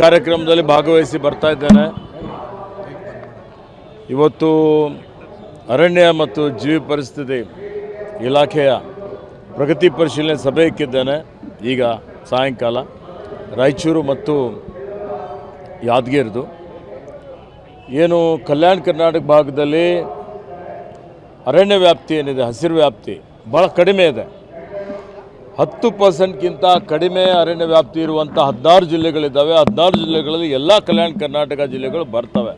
ಕಾರ್ಯಕ್ರಮದಲ್ಲಿ ಭಾಗವಹಿಸಿ ಬರ್ತಾ ಇದ್ದೇನೆ ಇವತ್ತು ಅರಣ್ಯ ಮತ್ತು ಜೀವಿ ಪರಿಸ್ಥಿತಿ ಇಲಾಖೆಯ ಪ್ರಗತಿ ಪರಿಶೀಲನೆ ಸಭೆ ಇಕ್ಕಿದ್ದೇನೆ. ಈಗ ಸಾಯಂಕಾಲ ರಾಯಚೂರು ಮತ್ತು ಯಾದಗಿರಿದು. ಏನು ಕಲ್ಯಾಣ ಕರ್ನಾಟಕ ಭಾಗದಲ್ಲಿ ಅರಣ್ಯ ವ್ಯಾಪ್ತಿ ಏನಿದೆ, ಹಸಿರು ವ್ಯಾಪ್ತಿ ಭಾಳ ಕಡಿಮೆ ಇದೆ. ಹತ್ತು ಪರ್ಸೆಂಟ್ಗಿಂತ ಕಡಿಮೆ ಅರಣ್ಯ ವ್ಯಾಪ್ತಿ ಇರುವಂಥ ಹದಿನಾರು ಜಿಲ್ಲೆಗಳಿದ್ದಾವೆ. ಹದಿನಾರು ಜಿಲ್ಲೆಗಳಲ್ಲಿ ಎಲ್ಲ ಕಲ್ಯಾಣ ಕರ್ನಾಟಕ ಜಿಲ್ಲೆಗಳು ಬರ್ತವೆ.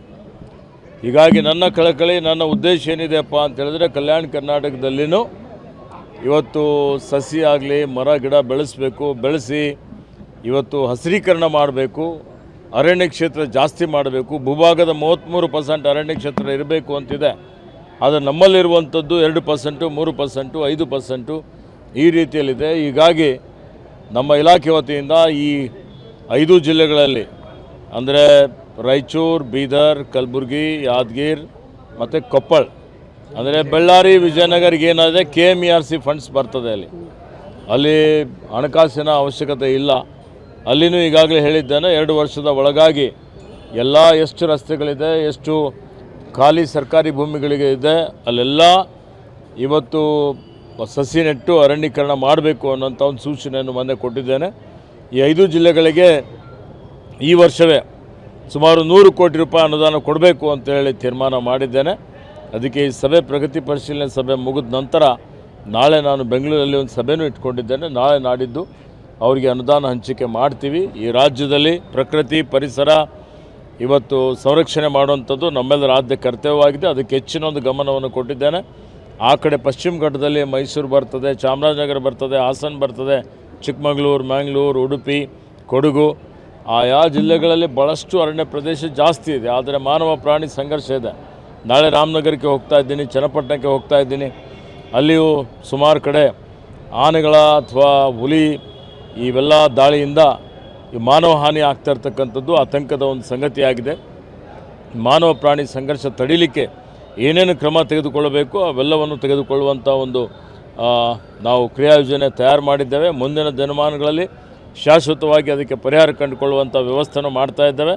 ಹೀಗಾಗಿ ನನ್ನ ಕಳಕಳಿ, ನನ್ನ ಉದ್ದೇಶ ಏನಿದೆಯಪ್ಪ ಅಂತ ಹೇಳಿದ್ರೆ ಕಲ್ಯಾಣ ಕರ್ನಾಟಕದಲ್ಲಿನೂ ಇವತ್ತು ಸಸಿ ಆಗಲಿ, ಮರ, ಗಿಡ ಬೆಳೆಸಬೇಕು, ಬೆಳೆಸಿ ಇವತ್ತು ಹಸಿರೀಕರಣ ಮಾಡಬೇಕು, ಅರಣ್ಯ ಕ್ಷೇತ್ರ ಜಾಸ್ತಿ ಮಾಡಬೇಕು, ಭೂಭಾಗದ ಮೂವತ್ತ್ಮೂರು ಪರ್ಸೆಂಟ್ ಅರಣ್ಯ ಕ್ಷೇತ್ರ ಇರಬೇಕು ಅಂತಿದೆ. ಆದರೆ ನಮ್ಮಲ್ಲಿರುವಂಥದ್ದು ಎರಡು ಪರ್ಸೆಂಟು, ಮೂರು ಪರ್ಸೆಂಟು, ಐದು ಪರ್ಸೆಂಟು ಈ ರೀತಿಯಲ್ಲಿದೆ. ಹೀಗಾಗಿ ನಮ್ಮ ಇಲಾಖೆ ವತಿಯಿಂದ ಈ ಐದು ಜಿಲ್ಲೆಗಳಲ್ಲಿ ಅಂದರೆ ರಾಯಚೂರು, ಬೀದರ್, ಕಲಬುರ್ಗಿ, ಯಾದಗಿರ್ ಮತ್ತು ಕೊಪ್ಪಳ ಅಂದರೆ ಬಳ್ಳಾರಿ, ವಿಜಯನಗರ್ಗೆ ಏನಾದರೆ K M E R C funds ಬರ್ತದೆ ಅಲ್ಲಿ. ಅಲ್ಲಿ ಹಣಕಾಸಿನ ಅವಶ್ಯಕತೆ ಇಲ್ಲ. ಅಲ್ಲಿನೂ ಈಗಾಗಲೇ ಹೇಳಿದ್ದೇನೆ, ಎರಡು ವರ್ಷದ ಒಳಗಾಗಿ ಎಲ್ಲ ಎಷ್ಟು ರಸ್ತೆಗಳಿದೆ, ಎಷ್ಟು ಖಾಲಿ ಸರ್ಕಾರಿ ಭೂಮಿಗಳಿಗೆ ಇದೆ, ಅಲ್ಲೆಲ್ಲ ಇವತ್ತು ಸಸಿ ನೆಟ್ಟು ಅರಣ್ಯೀಕರಣ ಮಾಡಬೇಕು ಅನ್ನೋಂಥ ಒಂದು ಸೂಚನೆಯನ್ನು ಮೊನ್ನೆ ಕೊಟ್ಟಿದ್ದೇನೆ. ಈ ಐದು ಜಿಲ್ಲೆಗಳಿಗೆ ಈ ವರ್ಷವೇ ಸುಮಾರು ನೂರು ಕೋಟಿ ರೂಪಾಯಿ ಅನುದಾನ ಕೊಡಬೇಕು ಅಂತೇಳಿ ತೀರ್ಮಾನ ಮಾಡಿದ್ದೇನೆ. ಅದಕ್ಕೆ ಈ ಸಭೆ ಪ್ರಗತಿ ಪರಿಶೀಲನೆ ಸಭೆ ಮುಗಿದ ನಂತರ ನಾಳೆ ನಾನು ಬೆಂಗಳೂರಲ್ಲಿ ಒಂದು ಸಭೆನೂ ಇಟ್ಕೊಂಡಿದ್ದೇನೆ. ನಾಳೆ ನಾಡಿದ್ದು ಅವರಿಗೆ ಅನುದಾನ ಹಂಚಿಕೆ ಮಾಡ್ತೀವಿ. ಈ ರಾಜ್ಯದಲ್ಲಿ ಪ್ರಕೃತಿ, ಪರಿಸರ ಇವತ್ತು ಸಂರಕ್ಷಣೆ ಮಾಡುವಂಥದ್ದು ನಮ್ಮೆಲ್ಲರ ಆದ್ಯ ಕರ್ತವ್ಯವಾಗಿದೆ. ಅದಕ್ಕೆ ಹೆಚ್ಚಿನ ಒಂದು ಗಮನವನ್ನು ಕೊಟ್ಟಿದ್ದೇನೆ. ಆ ಕಡೆ ಪಶ್ಚಿಮ ಘಟ್ಟದಲ್ಲಿ ಮೈಸೂರು ಬರ್ತದೆ, ಚಾಮರಾಜನಗರ ಬರ್ತದೆ, ಹಾಸನ ಬರ್ತದೆ, ಚಿಕ್ಕಮಗಳೂರು, ಮ್ಯಾಂಗ್ಳೂರು, ಉಡುಪಿ, ಕೊಡಗು. ಆಯಾ ಜಿಲ್ಲೆಗಳಲ್ಲಿ ಭಾಳಷ್ಟು ಅರಣ್ಯ ಪ್ರದೇಶ ಜಾಸ್ತಿ ಇದೆ. ಆದರೆ ಮಾನವ ಪ್ರಾಣಿ ಸಂಘರ್ಷ ಇದೆ. ನಾಳೆ ರಾಮನಗರಕ್ಕೆ ಹೋಗ್ತಾ ಇದ್ದೀನಿ, ಚನ್ನಪಟ್ಟಣಕ್ಕೆ ಹೋಗ್ತಾ ಇದ್ದೀನಿ. ಅಲ್ಲಿಯೂ ಸುಮಾರು ಕಡೆ ಆನೆಗಳ ಅಥವಾ ಹುಲಿ ಇವೆಲ್ಲ ದಾಳಿಯಿಂದ ಈ ಮಾನವ ಹಾನಿ ಆಗ್ತಾ ಇರ್ತಕ್ಕಂಥದ್ದು ಆತಂಕದ ಒಂದು ಸಂಗತಿಯಾಗಿದೆ. ಮಾನವ ಪ್ರಾಣಿ ಸಂಘರ್ಷ ತಡಿಲಿಕ್ಕೆ ಏನೇನು ಕ್ರಮ ತೆಗೆದುಕೊಳ್ಳಬೇಕು, ಅವೆಲ್ಲವನ್ನು ತೆಗೆದುಕೊಳ್ಳುವಂಥ ಒಂದು ನಾವು ಕ್ರಿಯಾಯೋಜನೆ ತಯಾರು ಮಾಡಿದ್ದೇವೆ. ಮುಂದಿನ ದಿನಮಾನಗಳಲ್ಲಿ ಶಾಶ್ವತವಾಗಿ ಅದಕ್ಕೆ ಪರಿಹಾರ ಕಂಡುಕೊಳ್ಳುವಂಥ ವ್ಯವಸ್ಥೆನೂ ಮಾಡ್ತಾ ಇದ್ದೇವೆ.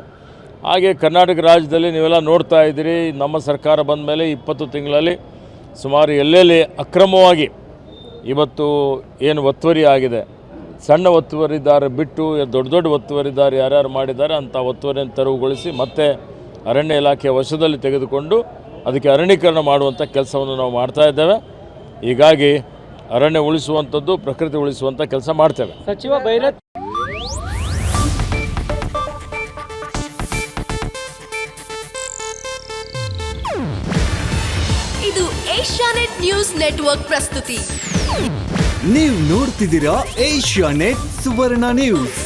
ಹಾಗೆ ಕರ್ನಾಟಕ ರಾಜ್ಯದಲ್ಲಿ ನೀವೆಲ್ಲ ನೋಡ್ತಾ ಇದ್ದೀರಿ, ನಮ್ಮ ಸರ್ಕಾರ ಬಂದ ಮೇಲೆ ಇಪ್ಪತ್ತು ತಿಂಗಳಲ್ಲಿ ಸುಮಾರು ಎಲ್ಲೆಲ್ಲಿ ಅಕ್ರಮವಾಗಿ ಇವತ್ತು ಏನು ಒತ್ತುವರಿ ಆಗಿದೆ, ಸಣ್ಣ ಒತ್ತುವರಿದಾರ ಬಿಟ್ಟು ದೊಡ್ಡ ದೊಡ್ಡ ಒತ್ತುವರಿದಾರ ಯಾರ್ಯಾರು ಮಾಡಿದ್ದಾರೆ, ಅಂಥ ಒತ್ತುವರಿಯನ್ನು ತೆರವುಗೊಳಿಸಿ ಮತ್ತೆ ಅರಣ್ಯ ಇಲಾಖೆಯ ವಶದಲ್ಲಿ ತೆಗೆದುಕೊಂಡು ಅದಕ್ಕೆ ಅರಣ್ಯೀಕರಣ ಮಾಡುವಂಥ ಕೆಲಸವನ್ನು ನಾವು ಮಾಡ್ತಾ ಇದ್ದೇವೆ. ಹೀಗಾಗಿ ಅರಣ್ಯ ಉಳಿಸುವಂಥದ್ದು ಪ್ರಕೃತಿ ಉಳಿಸುವಂಥ ಕೆಲಸ ಮಾಡ್ತೇವೆ. ಸಚಿವ ಭೈರತ್ ಇದು ಏಷ್ಯಾನೆಟ್ ನ್ಯೂಸ್ ನೆಟ್ವರ್ಕ್ ಪ್ರಸ್ತುತಿ. ನೀವು ನೋಡ್ತಿದ್ದೀರಾ ಏಷ್ಯಾ ನೆಟ್ ಸುವರ್ಣ ನ್ಯೂಸ್.